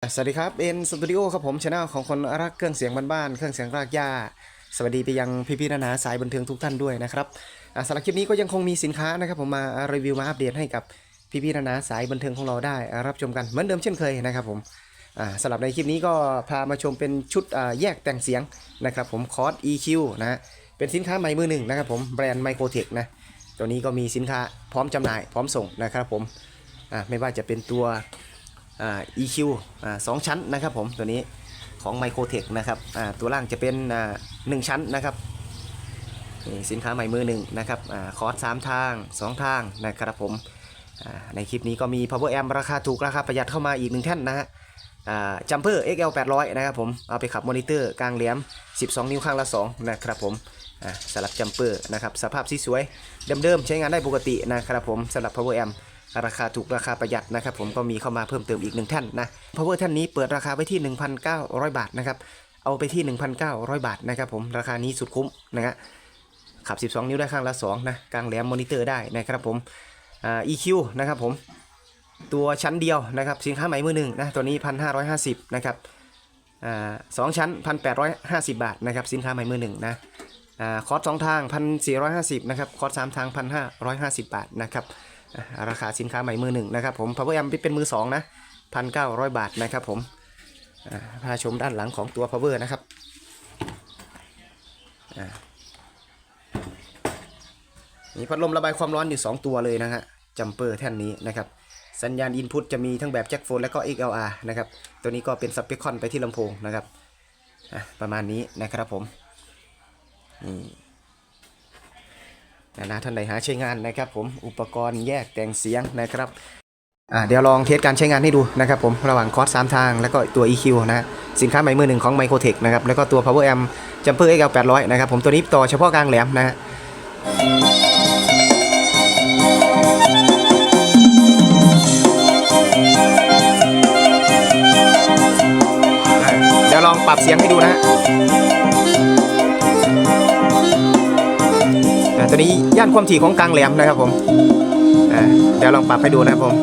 สวัสดีครับเอ็นสตูดิโอครับผมช anel ของคนรักเครื่องเสียงบ้านๆเครื่องเสียงรากหญ้า สวัสดีไปยังพี่ๆนานาสายบันเทิงทุกท่านด้วยนะครับสำหรับคลิปนี้ก็ยังคงมีสินค้านะครับผมมารีวิวมาอัปเดตให้กับพี่ๆนานาสายบันเทิงของเราได้รับชมกันเหมือนเดิมเช่นเคยนะครับผมสำหรับในคลิปนี้ก็พามาชมเป็นชุดแยกแต่งเสียงนะครับผมคอร์ส EQ นะเป็นสินค้าใหม่มือหนึ่งนะครับผมแบรนด์ไมโครเทคนะตัวนี้ก็มีสินค้าพร้อมจำหน่ายพร้อมส่งนะครับผมไม่ว่าจะเป็นตัว EQ อ่าสองชั้นนะครับผมตัวนี้ของ Microtech นะครับอ่าตัวล่างจะเป็นอ่าหนึ่งชั้นนะครับนี่สินค้าใหม่มือหนึ่งนะครับอ่าคอร์สสามทางสองทางนะครับผมในคลิปนี้ก็มี Power Amp ราคาถูกราคาประหยัดเข้ามาอีกหนึ่งแท่นนะฮะจัมเปอร์ XL 800นะครับผมเอาไปขับมอนิเตอร์กลางเหลี่ยม 12 นิ้วข้างละ 2 นะครับผมอ่าสลับจัมเปอร์นะครับสภาพสวยๆเดิมๆใช้งานได้ปกตินะครับผมสำหรับ Power Amp ราคาถูกราคาประหยัดนะครับผมก็มีเข้ามาเพิ่มเติมอีกหนึ่งท่านนะ power ท่านนี้เปิดราคาไว้ที่ 1,900 บาทนะครับเอาไปที่ 1,900 บาทนะครับผมราคานี้สุดคุ้มนะฮะขับ 12 นิ้วได้ข้างละ2นะกลางแหลมมอนิเตอร์ได้นะครับผมอ EQ นะครับผมตัวชั้นเดียวนะครับสินค้าใหม่มือหนึ่งนะตัวนี้ 1,550นะครับอสองชั้น 1,850 บาทนะครับสินค้าใหม่มือหนึ่งนะคอร์สสองทาง 1,450นะครับคอร์สสามทาง 1,550 บาทนะครับอะ ราคาสินค้าใหม่มือหนึ่งนะครับผม power amp เป็นมือสองนะพันเก้าร้อยบาทนะครับผมพาชมด้านหลังของตัว power นะครับมีพัดลมระบายความร้อนอยู่ 2 ตัวเลยนะฮะจัมเปอร์แท่นนี้นะครับ สัญญาณอินพุตจะมีทั้งแบบแจ็คโฟนและก็ XLR นะครับ ตัวนี้ก็เป็นสเปคคอนไปที่ลำโพงนะครับ ประมาณนี้นะครับผมนี่ นะนะท่านใดหาใช้งานนะครับผมอุปกรณ์แยกแต่งเสียงนะครับอ่าเดี๋ยวลองเทสการใช้งานให้ดูนะครับผมระหว่างคอร์สสามทาง แล้วก็ตัว EQ นะสินค้าใหม่มือหนึ่งของ Microtech นะครับแล้วก็ตัว Power Amp Jumper XL 800นะครับผมตัวนี้ต่อเฉพาะกลางแหลมนะฮะเดี๋ยวลองปรับเสียงให้ดูนะ ตัวนี้ย่านความถี่ของกลางแหลมนะครับผมเดี๋ยวลองปรับให้ดูนะครับผม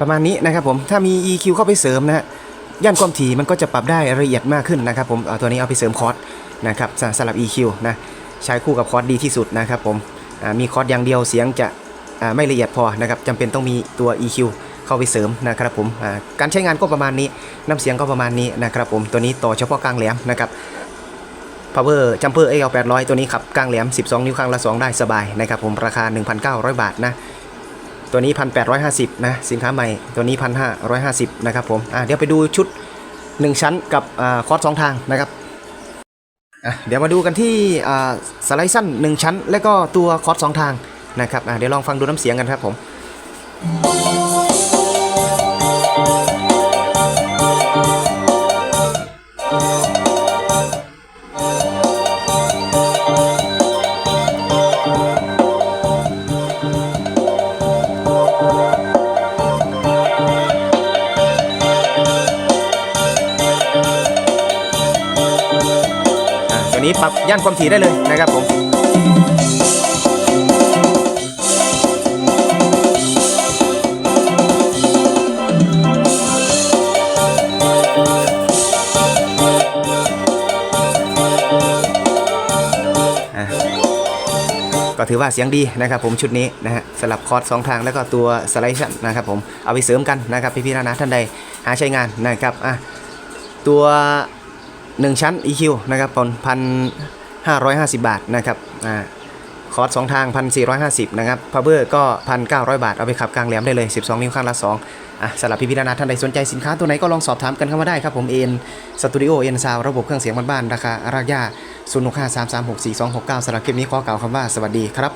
ประมาณนี้นะครับผมถ้ามี EQ เข้าไปเสริมนะฮะย่านความถี่มันก็จะปรับได้ละเอียดมากขึ้นนะครับผมเอาตัวนี้เอาไปเสริมคอร์สนะครับสสำหรับ EQ นะใช้คู่กับคอร์สดีที่สุดนะครับผมมีคอร์สอย่างเดียวเสียงจะไม่ละเอียดพอนะครับจำเป็นต้องมีตัว EQ เข้าไปเสริมนะครับผมการใช้งานก็ประมาณนี้น้ำเสียงก็ประมาณนี้นะครับผมตัวนี้ต่อเฉพาะกลางแหลมนะครับ power jumper AL 800 ตัวนี้ขับกลางแหลม 12 นิ้วข้างละ 2 ได้สบายนะครับผมราคา 1,900 บาทนะ ตัวนี้ 1,850 นะ สินค้าใหม่ ตัวนี้ 1,550 นะครับผม อะเดี๋ยวไปดูชุด 1 ชั้นกับอคอร์สสองทางนะครับ อะเดี๋ยวมาดูกันที่สไลด์สั้น 1 ชั้น และก็ตัวคอร์สสองทางนะครับ อะเดี๋ยวลองฟังดูน้ำเสียงกันครับผม ปรับย่านความถี่ได้เลยนะครับผมก็ถือว่าเสียงดีนะครับผมชุดนี้นะฮะสลับคอร์สสองทางแล้วก็ตัวสไลด์ชั่นนะครับผมเอาไปเสริมกันนะครับพี่ๆนะนะท่านใดหาใช้งานนะครับอะตัว 1 ชั้น EQ นะครับปนพันห้าร้อยห้าสิบบาทนะครับอ่าคอร์สสองทางพันสี่ร้อยห้าสิบนะครับพาวเวอร์ก็พันเก้าร้อยบาท เอาไปขับกลางแหลมได้เลย12นิ้วข้างละ2อะสำหรับพี่ๆนานาท่านใดสนใจสินค้าตัวไหนก็ลองสอบถามกันเข้ามาได้ครับผมเอ็นสตูดิโอเอ็นซาวระบบเครื่องเสียงบ้านๆราคารากย่า0 6 5 3 3 6 4 2 6 9สำหรับคลิปนี้ขอกล่าวคำว่าสวัสดีครับ